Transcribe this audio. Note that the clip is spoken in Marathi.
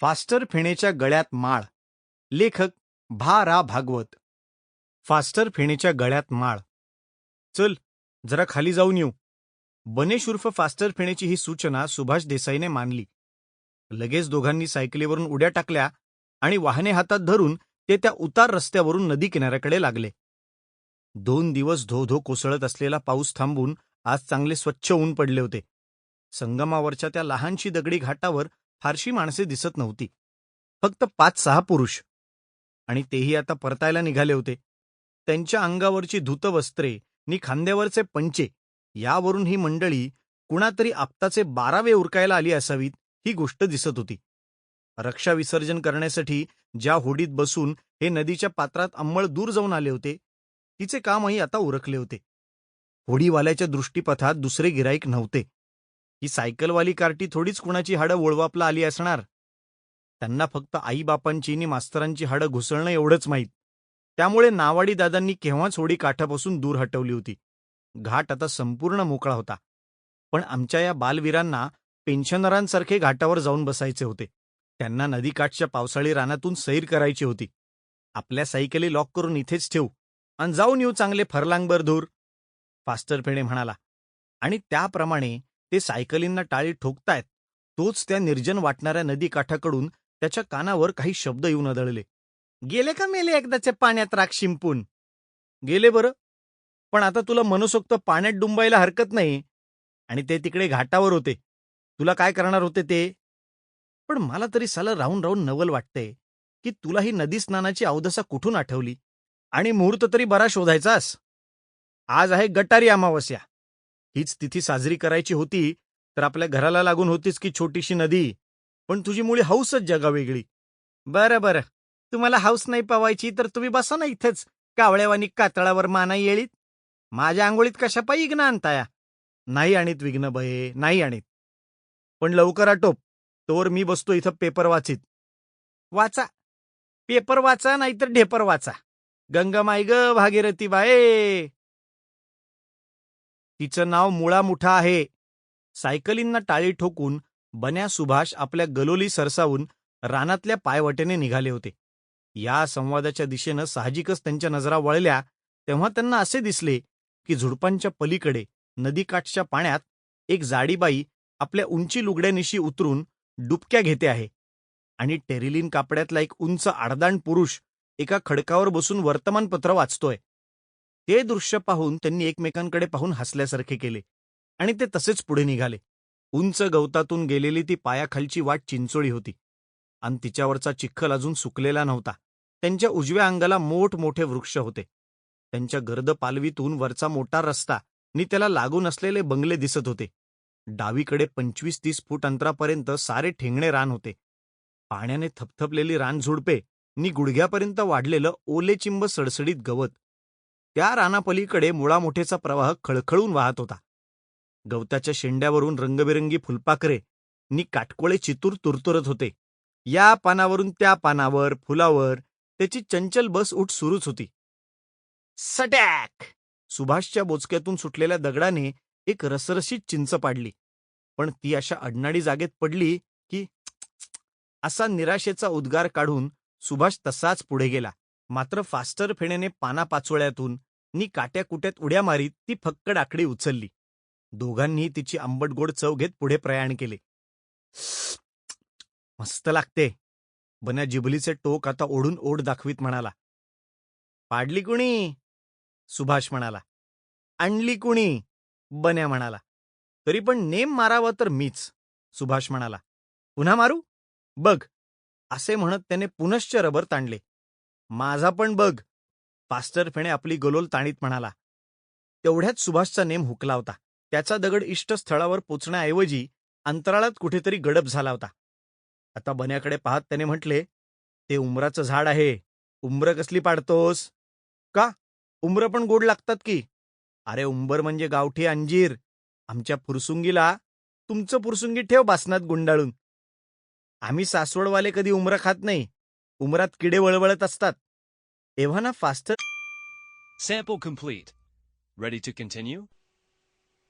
फास्टर फेणेच्या गळ्यात माळ. लेखक भा. रा. भागवत. फास्टर फेणेच्या गळ्यात माळ. चल जरा खाली जाऊन येऊ. बनेश उर्फ फास्टर फेणेची ही सूचना सुभाष देसाईने मानली. लगेच दोघांनी सायकलीवरून उड्या टाकल्या आणि वाहने हातात धरून ते त्या उतार रस्त्यावरून नदी किनाऱ्याकडे लागले. दोन दिवस धो धो कोसळत असलेला पाऊस थांबून आज चांगले स्वच्छ ऊन पडले होते. संगमावरच्या त्या लहानशी दगडी घाटावर फारशी माणसे दिसत नव्हती. फक्त पाच सहा पुरुष. आणि तेही आता परतायला निघाले होते. त्यांच्या अंगावरची धुतवस्त्रे नि खांद्यावरचे पंचे यावरून ही मंडळी कुणातरी आपताचे बारावे उरकायला आली असावीत ही गोष्ट दिसत होती. रक्षा विसर्जन करण्यासाठी ज्या होडीत बसून हे नदीच्या पात्रात अंमळ दूर जाऊन आले होते तिचे कामही आता उरकले होते. होडीवाल्याच्या दृष्टीपथात दुसरे गिराईक नव्हते. ही सायकलवाली कार्टी थोडीच कुणाची हाडं वळवापला आली असणार? त्यांना फक्त आईबापांची आणि मास्तरांची हाडं घुसळणं एवढंच माहीत. त्यामुळे नावाडी दादांनी केव्हाच होडी काठापासून दूर हटवली होती. घाट आता संपूर्ण मोकळा होता. पण आमच्या या बालवीरांना पेन्शनरांसारखे घाटावर जाऊन बसायचे होते. त्यांना नदीकाठच्या पावसाळी रानातून सैर करायची होती. आपल्या सायकली लॉक करून इथेच ठेवू. आणि जाऊन येऊ चांगले फरलांगभर धूर फास्टर फेणे म्हणाला. आणि त्याप्रमाणे ते सायकलींना टाळी ठोकतायत तोच त्या निर्जन वाटणाऱ्या नदीकाठाकडून त्याच्या कानावर काही शब्द येऊन आदळले. गेले का मेले एकदाचे पाण्यात राख शिंपून? गेले बरं. पण आता तुला मनसोक्त पाण्यात डुंबायला हरकत नाही. आणि ते तिकडे घाटावर होते. तुला काय करणार होते ते? पण मला तरी सलं राहून राहून नवल वाटतंय की तुला ही नदी स्नानाची अवदसा कुठून आठवली? आणि मुहूर्त तरी बरा शोधायचास? आज आहे गटारी अमावस्या. हीच तिथी साजरी करायची होती तर आपल्या घराला लागून होतीच की छोटीशी नदी. पण तुझी मुळी हौसच जगा वेगळी. बरं बरं. तुम्हाला हौस नाही पवायची तर तुम्ही बसा ना इथेच. कावळ्यावानी कातळावर माना येळीत. माझ्या आंघोळीत कशा विघ्न आणताया? नाही आणीत विघ्न भये नाही आणीत. पण लवकर आटोप तोवर मी बसतो इथं पेपर वाचित. वाचा. पेपर वाचा नाहीतर ढेपर वाचा. गंगामाई ग भागीरथी बाये! तिचं नाव मुळामुठा आहे. सायकलींना टाळी ठोकून बन्या सुभाष आपल्या गलोली सरसावून रानातल्या पायवटेने निघाले होते. या संवादाच्या दिशेनं साहजिकच त्यांच्या नजरा वळल्या तेव्हा त्यांना असे दिसले की झुडपांच्या पलीकडे नदीकाठच्या पाण्यात एक जाडीबाई आपल्या उंची लुगड्यानिशी उतरून डुबक्या घेते आहे. आणि टेरिलिन कापड्यातला एक उंच आडदांड पुरुष एका खडकावर बसून वर्तमानपत्र वाचतोय. ते दृश्य पाहून त्यांनी एकमेकांकडे पाहून हसल्यासारखे केले आणि ते तसेच पुढे निघाले. उंच गवतातून गेलेली ती पायाखालची वाट चिंचोळी होती. आणि तिच्यावरचा चिखल अजून सुकलेला नव्हता. त्यांच्या उजव्या अंगाला मोठमोठे वृक्ष होते. त्यांच्या गर्द पालवीतून वरचा मोठा रस्ता नि त्याला लागून असलेले बंगले दिसत होते. डावीकडे पंचवीस तीस फूट अंतरापर्यंत सारे ठेंगणे रान होते. पाण्याने थपथपलेली रानझुडपे नि गुडघ्यापर्यंत वाढलेलं ओलेचिंब सडसडीत गवत त्या रानापलीकडे मुळामोठेचा प्रवाह खळखळून वाहत होता. गवताच्या शेंड्यावरून रंगबिरंगी फुलपाखरे नि काटकोळे चितूर तुरतुरत होते. या पानावरून त्या पानावर फुलावर त्याची चंचल बस उठ सुरूच होती. सटॅक सुभाषच्या बोचक्यातून सुटलेल्या दगडाने एक रसरशीत चिंच पाडली. पण ती अशा अडनाडी जागेत पडली की असा निराशेचा उद्गार काढून सुभाष तसाच पुढे गेला. मात्र फास्टर फेणेने पाना पाचोळ्यातून नी काट्या कुट्यात उड्या मारीत ती फक्कड आकडी उचलली. दोघांनी तिची आंबट गोड चव घेत पुढे प्रयाण केले. मस्त लागते. बन्या जिबलीचे टोक आता ओढून ओढ दाखवीत म्हणाला. पाडली कुणी? सुभाष म्हणाला. आणली कुणी? बन्या म्हणाला. तरी पण नेम मारावा तर मीच. सुभाष म्हणाला. पुन्हा मारू? बघ. असे म्हणत त्याने पुनश्च रबर ताणले. माझा पण बघ. पास्टर फेणे आपली गलोल ताणीत म्हणाला तेवढ्यात सुभाषचा नेम हुकला होता. त्याचा दगड इष्ट स्थळावर पोचण्याऐवजी अंतराळात कुठेतरी गडप झाला होता. आता बन्याकडे पाहत त्याने म्हटले ते उमराचं झाड आहे. उंबर कसली पाडतोस? का? उंबर पण गोड लागतात की. अरे उंबर म्हणजे गावठी अंजीर. आमच्या पुरसुंगीला तुमचं पुरसुंगी ठेव बासनात गुंडाळून. आम्ही सासवडवाले कधी उमरं खात नाही. उमरात किडे वळवळत असतात. Evana faster. Sample complete. Ready to continue?